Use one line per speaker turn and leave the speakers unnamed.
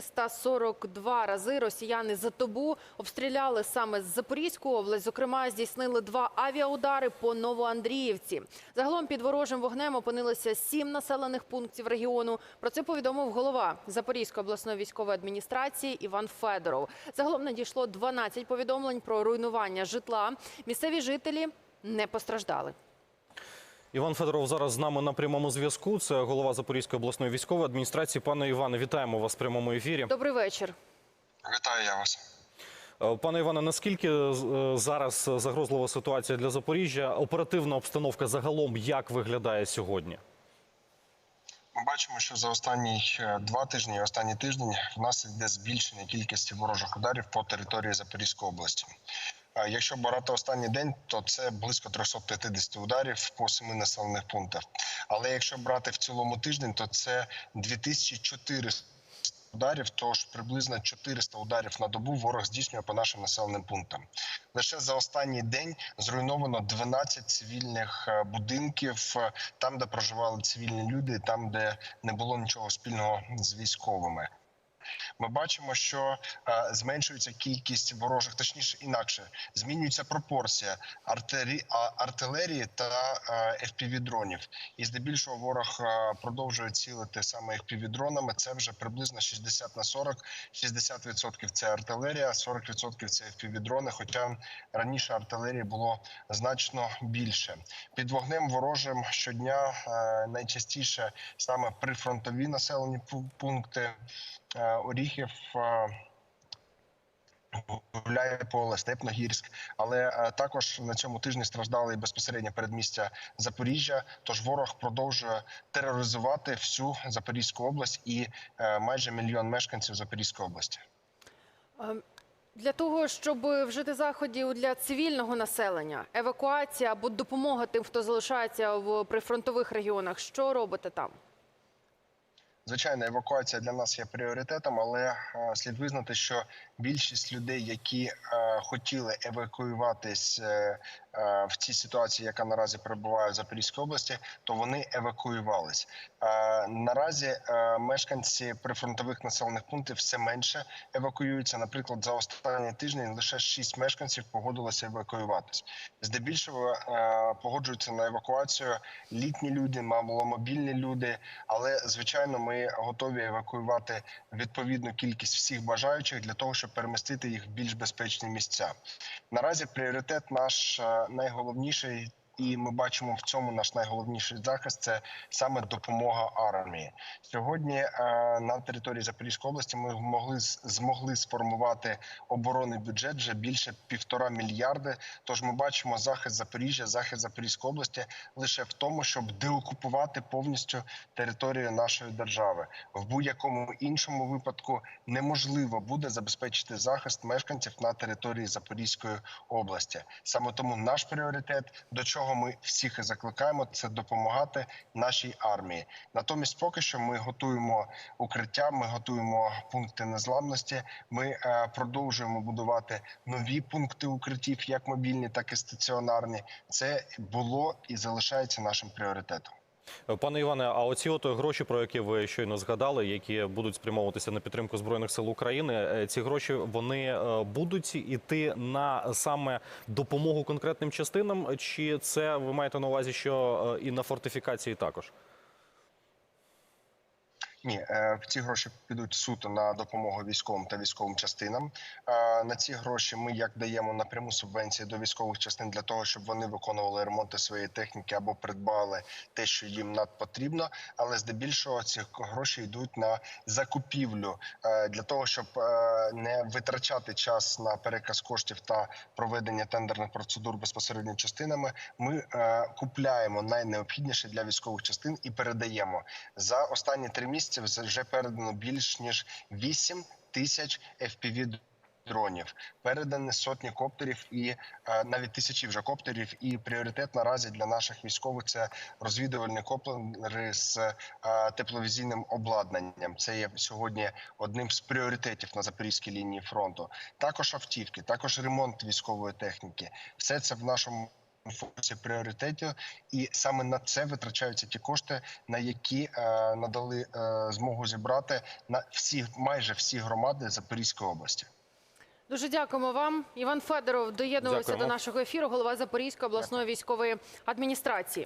342 рази росіяни за добу обстріляли саме з Запорізьку область. Зокрема, здійснили два авіаудари по Новоандріївці. Загалом під ворожим вогнем опинилися сім населених пунктів регіону. Про це повідомив голова Запорізької обласної військової адміністрації Іван Федоров. Загалом надійшло 12 повідомлень про руйнування житла. Місцеві жителі не постраждали.
Іван Федоров зараз з нами на прямому зв'язку. Це голова Запорізької обласної військової адміністрації. Пане Іване, вітаємо вас в прямому ефірі.
Добрий вечір.
Вітаю я вас.
Е, Пане Іване, наскільки е, зараз загрозлива ситуація для Запоріжжя? Оперативна обстановка загалом як виглядає сьогодні?
Ми бачимо, що за останні е, два тижні і останній тиждень в нас йде збільшення кількості ворожих ударів по території Запорізької області. Якщо брати останній день, то це близько 350 ударів по семи населених пунктах. Але якщо брати в цілому тиждень, то це 2400 ударів, тож приблизно 400 ударів на добу ворог здійснює по нашим населеним пунктам. Лише за останній день зруйновано 12 цивільних е, будинків, е, там, де проживали цивільні люди, там, де не було нічого спільного з військовими. Ми бачимо, що е, зменшується кількість ворожих, точніше інакше змінюється пропорція артилерії та е, FPV-дронів. І здебільшого ворог е, продовжує цілити саме FPV-дронами. Це вже приблизно 60 на 40. 60% це артилерія, 40% це FPV-дрони, Хоча раніше артилерії було значно більше. Під вогнем ворожим щодня найчастіше саме прифронтові населені пункти. Е, Оріхів, е, Гуляє поле, Степногірськ, але е, також на цьому тижні страждали безпосередньо передмістя Запоріжжя. Тож ворог продовжує тероризувати всю Запорізьку область і майже мільйон мешканців Запорізької області.
Для того, щоб вжити заходів для цивільного населення, евакуація або допомога тим, хто залишається в прифронтових регіонах, що робите там?
Звичайно, евакуація для нас є пріоритетом, але е, слід визнати, що більшість людей, які е, хотіли евакуюватись е, в цій ситуації, яка наразі перебуває в Запорізькій області, то вони евакуювались. Наразі мешканці прифронтових населених пунктів все менше евакуюються. Наприклад, за останні тижні лише 6 мешканців погодилося евакуюватись. Здебільшого погоджуються на евакуацію літні люди, маломобільні люди. Але звичайно, ми готові евакуювати відповідну кількість всіх бажаючих для того, щоб перемістити їх в більш безпечні місця. Наразі пріоритет наш е, найголовніший. І ми бачимо в цьому наш найголовніший захист це саме допомога армії. Сьогодні е, на території Запорізької області ми могли змогли сформувати оборонний бюджет вже більше півтора мільярди. Тож ми бачимо захист Запоріжжя, захист Запорізької області лише в тому, щоб деокупувати повністю територію нашої держави. В будь-якому іншому випадку неможливо буде забезпечити захист мешканців на території Запорізької області. Саме тому наш пріоритет, до чого ми всіх і закликаємо, це допомагати нашій армії. Натомість, поки що, ми готуємо укриття, ми готуємо пункти незламності. Ми е, продовжуємо будувати нові пункти укриттів, як мобільні, так і стаціонарні. Це було і залишається нашим пріоритетом.
Пане Іване, а оці от гроші, про які ви щойно згадали, які будуть спрямовуватися на підтримку збройних сил України, е, ці гроші вони е, будуть іти на саме допомогу конкретним частинам, чи це ви маєте на увазі, що е, і на фортифікації також?
Ні, е, ці гроші підуть суто на допомогу військовим та військовим частинам. Е, На ці гроші ми як даємо напряму субвенції до військових частин для того, щоб вони виконували ремонти своєї техніки або придбали те, що їм надпотрібно. Але здебільшого ці гроші йдуть на закупівлю е, для того, щоб не витрачати час на переказ коштів та проведення тендерних процедур безпосередньо частинами. Ми купляємо найнеобхідніше для військових частин і передаємо за останні три місяці. Вже передано більш ніж 8 тисяч FPV дронів. Передані сотні коптерів і е, навіть тисячі вже коптерів. І пріоритет наразі для наших військових це розвідувальні коптери з е, тепловізійним обладнанням. Це є сьогодні одним з пріоритетів на запорізькій лінії фронту. Також автівки, також ремонт військової техніки. Все це в нашому фокусі пріоритетів, і саме на це витрачаються ті кошти, на які е, надали е, змогу зібрати на всі майже всі громади Запорізької області.
Дуже дякуємо вам. Іван Федоров доєднувався
Дякуємо.
до нашого ефіру. Голова Запорізької обласної військової адміністрації.